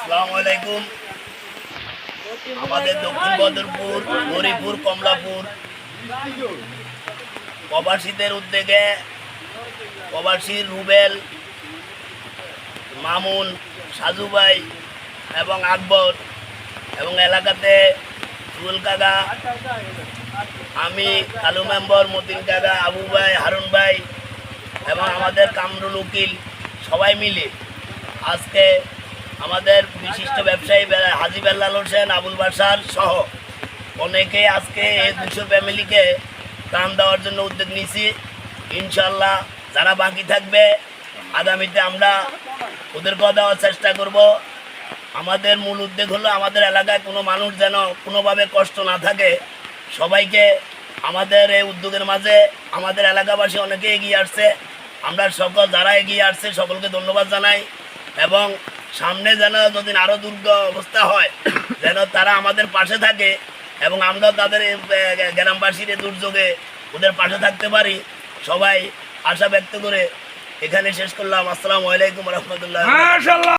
আসসালামু আলাইকুম আমাদের দক্ষিণ বদরপুর হরিপুর কমলাপুর। প্রবাসীদের উদ্যোগে প্রবাসী রুবেল, মামুন সাজু ভাই এবং আকবর এবং এলাকাতে রুবেল কাকা, আমি কালু মেম্বর মতিন কাকা, আবু ভাই, হারুন ভাই এবং আমাদের কামরুল উকিল সবাই মিলে আজকে আমাদের বিশিষ্ট ব্যবসায়ী হাজি বেল্লাল হোসেন, আবুল বাসার সহ অনেকে আজকে এই দুশো ফ্যামিলিকে ত্রাণ দেওয়ার জন্য উদ্যোগ নিয়েছি। ইনশাল্লাহ যারা বাকি থাকবে, আগামীতে আমরা ওদেরকেও দেওয়ার চেষ্টা করব। আমাদের মূল উদ্যোগ হলো আমাদের এলাকায় কোনো মানুষ যেন কোনোভাবে কষ্ট না থাকে। সবাইকে আমাদের এই উদ্যোগের মাঝে আমাদের এলাকাবাসী অনেকে এগিয়ে আসছে। আমরা সকল যারা এগিয়ে আসছে, সকলকে ধন্যবাদ জানাই এবং সামনে যেন যদি আরও দুর্গ অবস্থা হয়, যেন তারা আমাদের পাশে থাকে এবং আমরা তাদের গ্রামবাসীর দুর্যোগে ওদের পাশে থাকতে পারি। সবাই আশা ব্যক্ত করে এখানে শেষ করলাম। আসসালামু আলাইকুম রহমতুল্লাহ